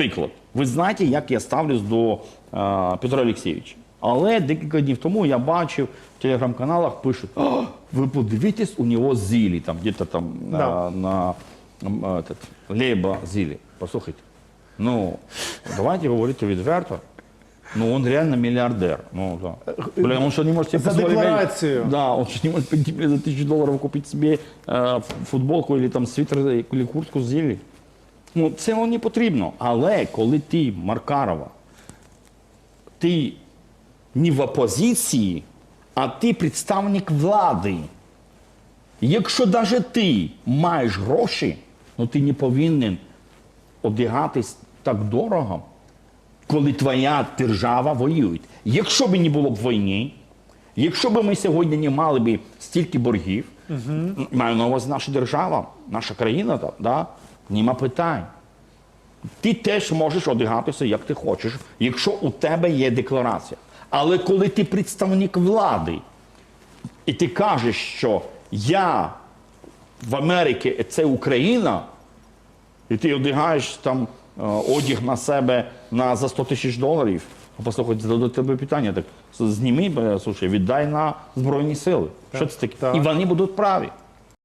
Приклад. Ви знаєте, як я ставлюсь до е, Петра Олексійовича. Але декілька днів тому я бачив в телеграм-каналах пишуть: «О, ви подивитесь, у нього зілі, там, где-то там Да. е, на м, этот, Лейба зілі. Послухайте. Ну, давайте говорити відверто. Ну, он реально миллиардер. Ну, да. Бля, он что, не может себе За позволить, декларацию. Да, он что, не может пойти за тысячу долларов купить себе е, футболку или там свитер или куртку з зілі. Ну, це воно не потрібно. Але коли ти, Маркарова, ти не в опозиції, а ти представник влади. Якщо навіть ти маєш гроші, ну ти не повинен одягатись так дорого, коли твоя держава воює. Якщо б не було б війни, якщо б ми сьогодні не мали б стільки боргів, маю на увазі наша держава, наша країна, да, нема питань. Ти теж можеш одягатися, як ти хочеш, якщо у тебе є декларація. Але коли ти представник влади, і ти кажеш, що я в Америці це Україна, і ти одягаєш там е, одяг на себе на, за 100 тисяч доларів, а послухайте, до тебе питання, так зніми, слушай, віддай на Збройні Сили. що це таке? так. І вони будуть праві.